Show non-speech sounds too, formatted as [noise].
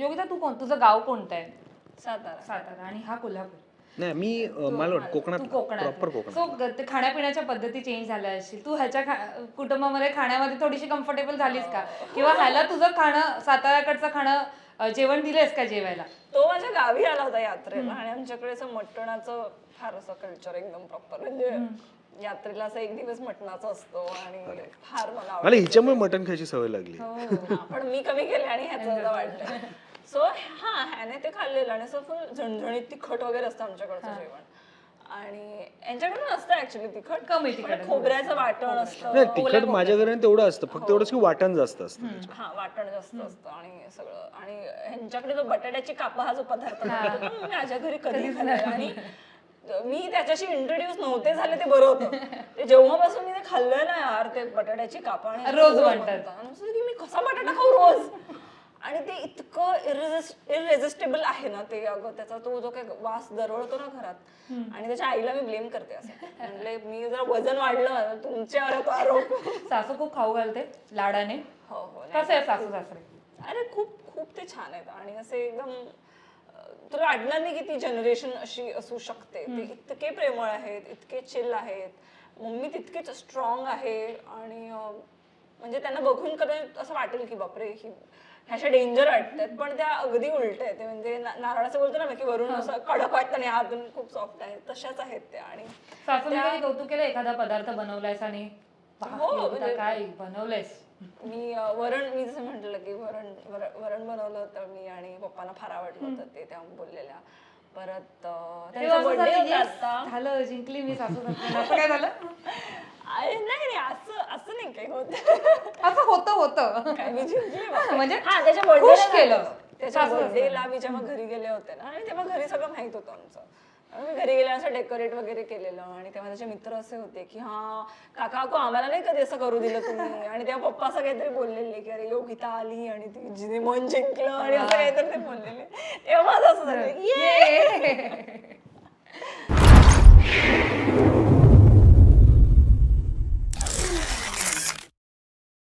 योगिता तू कोण? तुझं गाव कोणतं आहे? सातारा. सातारा. आणि हा कोल्हापूर. नाही मी मला कोकणात कोकणात. प्रॉपर कोकणात. सो ते खाण्यापिण्याच्या पद्धती चेंज झाल्या असतील तू ह्याच्या कुटुंबामध्ये खाण्यामध्ये थोडीशी कम्फर्टेबल झालीस का? किंवा ह्याला तुझं खाणं साताऱ्याकडचं खाणं जेवण दिलेस का जेवायला? तो माझ्या गावी आला होता यात्रेला आणि आमच्याकडे असं मटणाचं फार असं कल्चर एकदम प्रॉपर म्हणजे यात्रेला असं एक दिवस मटणाचा असतो आणि फार मला हिच्यामुळे मटण खायची सवय लागली. हा, पण मी कमी केले आणि ह्याचं [laughs] वाटलं सो हा ह्याने ते खाल्लेलं आणि असं फुल झणझणीत तिखट वगैरे असतं आमच्याकडचं जेवण. आणि यांच्याकडून असतं ऍक्च्युली तिखट. कमी तिखट. खोबऱ्याचं वाटण असतं नाही तिखट माझ्या घरी तेवढं असतं फक्त एवढंच की वाटण जास्त असतं हा वाटण जास्त असतं आणि सगळं. आणि ह्यांच्याकडे जो बटाट्याची कापा हा जो पदार्थ तो मी माझ्या घरी कधी खाल्लेला आणि मी त्याच्याशी इंट्रोड्यूस नव्हते झाले ते बरं होतं. ते जेव्हापासून मी ते खाल्लं ना यार ते बटाट्याची कापा आणि रोज. आणि असं की मी कसा बटाटा खाऊ रोज? आणि ते इतकं इरेजिस्टेबल आहे ना ते अगं त्याचा तो जो काही वास दरवळतो ना घरात आणि त्याच्या आईला मी ब्लेम करते असं. म्हणले मी जर वजन वाढलं तुमच्यावर तो आरोप? सासू खूप खाऊ घालते लाडाने. हो हो. कसं आहे सासू सासरे? अरे खूप खूप ते छान आहेत. आणि असे एकदम तुला वाटणार नाही की ती जनरेशन अशी असू शकते. ते इतके प्रेमळ आहेत इतके चिल आहेत. मम्मी तितकेच स्ट्रॉंग आहे. आणि म्हणजे त्यांना बघून कदाचित असं वाटेल की बापरे ही ह्याच्या डेंजर वाटतात. पण त्या अगदी उलट आहेत ते म्हणजे नारळाचं बोलतो ना की वरून असं कडक वाटतं आणि आतून खूप सॉफ्ट आहेत तशाच आहेत त्या. आणि कौतुक केलं एखादा पदार्थ बनवलायस आणि हो, म्हणजे- काय बनवलंयस? मी वरण मी जसं म्हटलं की वरण वर- वरण बनवलं होतं मी आणि पप्पांना फार आवडलं होतं ते तेव्हा बोललेल्या. परत झालं, जिंकली मी सासू काय झालं? [laughs] नाही नाही असं असं नाही काही होत. होतं. मी जिंकली. म्हणजे हा त्याच्या खुश बर्थडेला केलं. त्याच्या सासू बर्थडेला मी जेव्हा घरी गेले होते ना आणि तेव्हा घरी सगळं माहीत होतं आमचं. आणि मी घरी गेल्या असं डेकोरेट वगैरे केलेलं. आणि तेव्हा त्याचे मित्र असे होते की हा काका काकू आम्हाला नाही कधी असं करू दिलं तुम्ही. आणि तेव्हा पप्पा असं काहीतरी बोललेले की अरे योगिता आली आणि ती जिने मन जिंकलं. आणि असं काहीतरी ते बोललेले. तेव्हा माझं असं झालं ये. ये.